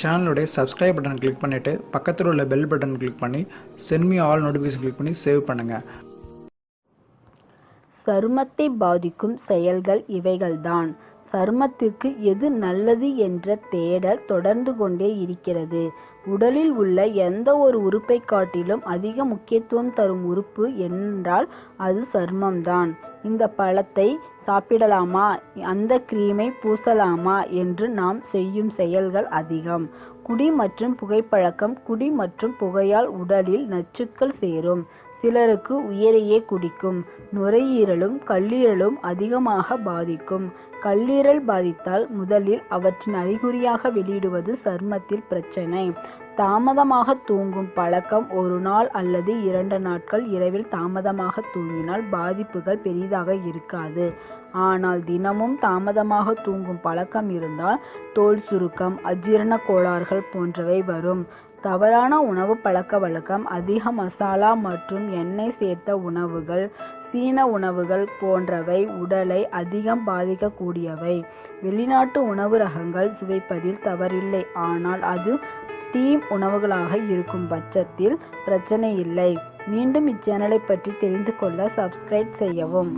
சேனலுடைய subscribe button click பண்ணிவிட்டு பக்கத்தில் உள்ள பெல் பட்டன் கிளிக் பண்ணி சென்மி ஆல் நோட்டிஃபிகேஷன் கிளிக் பண்ணி சேவ் பண்ணுங்கள் சருமத்தை பாதிக்கும் செயல்கள் இவைகள்தான். சருமத்திற்கு எது நல்லது என்ற தேடல் தொடர்ந்து கொண்டே இருக்கிறது. உடலில் உள்ள எந்த ஒரு உறுப்பை காட்டிலும் அதிக முக்கியத்துவம் தரும் உறுப்பு என்றால் அது சருமம்தான். இந்த பழத்தை சாப்பிடலாமா? அந்த கிரீமை பூசலாமா என்று நாம் செய்யும் செயல்கள் அதிகம். குடி மற்றும் புகைப்பழக்கம் குடி மற்றும் புகையால் உடலில் நச்சுக்கள் சேரும். சிலருக்கு உயிரையே குடிக்கும். நுரையீரலும் கல்லீரலும் அதிகமாக பாதிக்கும். கல்லீரல் பாதித்தால் முதலில் அவற்றின் அறிகுறியாக வெளியிடுவது சர்மத்தில் பிரச்சனை. தாமதமாக தூங்கும் பழக்கம் ஒரு நாள் அல்லது இரண்டு நாட்கள் இரவில் தாமதமாக தூங்கினால் பாதிப்புகள் பெரிதாக இருக்காது. ஆனால் தினமும் தாமதமாக தூங்கும் பழக்கம் இருந்தால் தோல் சுருக்கம் அஜீரண கோளாறுகள் போன்றவை வரும். தவறான உணவு பழக்க வழக்கம் அதிக மசாலா மற்றும் எண்ணெய் சேர்த்த உணவுகள் சீன உணவுகள் போன்றவை உடலை அதிகம் பாதிக்கக்கூடியவை. வெளிநாட்டு உணவு ரகங்கள் சுவைப்பதில் தவறில்லை. ஆனால் அது ஸ்டீம் உணவுகளாக இருக்கும் பட்சத்தில் பிரச்சனை இல்லை. மீண்டும் இச்சேனலை பற்றி தெரிந்து கொள்ள சப்ஸ்கிரைப் செய்யவும்.